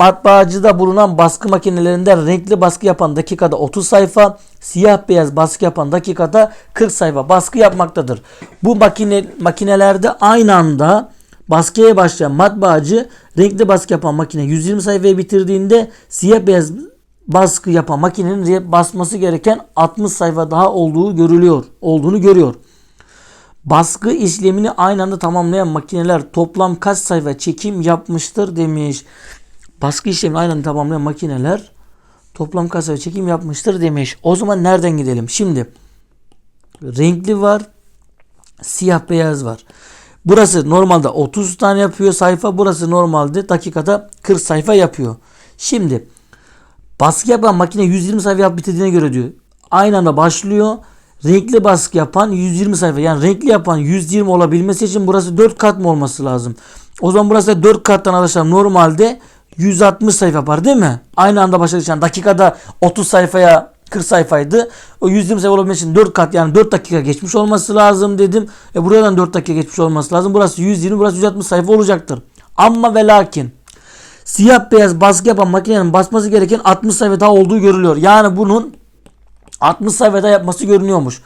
Matbaacıda bulunan baskı makinelerinde renkli baskı yapan dakikada 30 sayfa, siyah beyaz baskı yapan dakikada 40 sayfa baskı yapmaktadır. Bu makine makinelerde aynı anda baskıya başlayan matbaacı renkli baskı yapan makine 120 sayfayı bitirdiğinde siyah beyaz baskı yapan makinenin basması gereken 60 sayfa daha olduğu görülüyor, olduğunu görüyor. Baskı işlemini aynı anda tamamlayan makineler toplam kaç sayfa çekim yapmıştır demiş. Baskı işlemini aynı anda tamamlayan makineler toplam kaç sayfa çekim yapmıştır demiş. O zaman nereden gidelim? Şimdi renkli var, siyah beyaz var. Burası normalde 30 tane yapıyor sayfa. Burası normalde dakikada 40 sayfa yapıyor. Şimdi baskı yapan makine 120 sayfa yap bitirdiğine göre diyor. Aynı anda başlıyor. Renkli baskı yapan 120 sayfa. Yani renkli yapan 120 olabilmesi için burası 4 kat mı olması lazım? O zaman burası da 4 kattan arkadaşlar normalde 160 sayfa yapar değil mi? Aynı anda başladığı dakikada 30 sayfaya 40 sayfaydı. O 120 sayfa olabilmesi için 4 kat yani 4 dakika geçmiş olması lazım dedim. E buradan 4 dakika geçmiş olması lazım. Burası 120 burası 160 sayfa olacaktır. Ama ve lakin siyah beyaz baskı yapan makinenin basması gereken 60 sayfa daha olduğu görülüyor. Yani bunun 60 sayfada yapması görünüyormuş.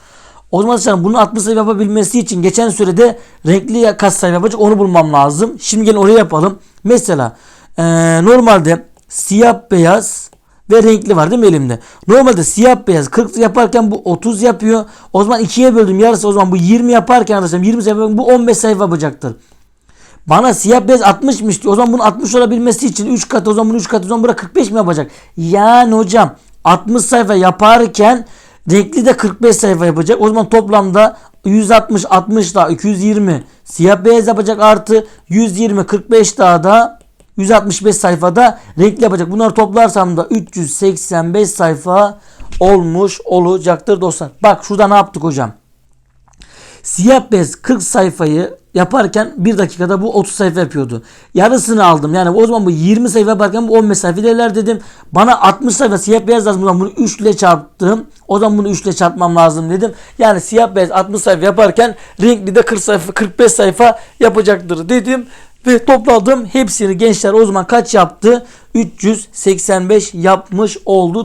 O zaman sen bunun 60 sayfa yapabilmesi için geçen sürede renkli kaç sayfa yapacak onu bulmam lazım. Şimdi gelin oraya yapalım. Mesela eee, normalde siyah beyaz ve renkli var değil mi elimde? Normalde siyah beyaz 40 yaparken bu 30 yapıyor. O zaman ikiye böldüm yarısı o zaman bu 20 yaparken arkadaşlar 20 sayfa bu 15 sayfa yapacaktır. Bana siyah beyaz 60'mış diyor. O zaman bunun 60 olabilmesi için 3 kat o zaman bunun 3 katı o zaman burada 45 mi yapacak? Yani hocam 60 sayfa yaparken renkli de 45 sayfa yapacak. O zaman toplamda 160 60 daha 220 siyah beyaz yapacak artı 120 45 daha da 165 sayfada renkli yapacak. Bunları toplarsam da 385 sayfa olmuş olacaktır dostlar. Bak şurada ne yaptık hocam? Siyah bez 40 sayfayı yaparken 1 dakikada bu 30 sayfa yapıyordu. Yarısını aldım. Yani o zaman bu 20 sayfa yaparken bu 15 sayfa ilerler dedim. Bana 60 sayfa siyah beyaz lazım. Bunu 3 ile çarptım. O zaman bunu 3 ile çarpmam lazım dedim. Yani siyah beyaz 60 sayfa yaparken renkli de 40 sayfa 45 sayfa yapacaktır dedim. Ve topladım hepsini gençler o zaman kaç yaptı? 385 yapmış oldu.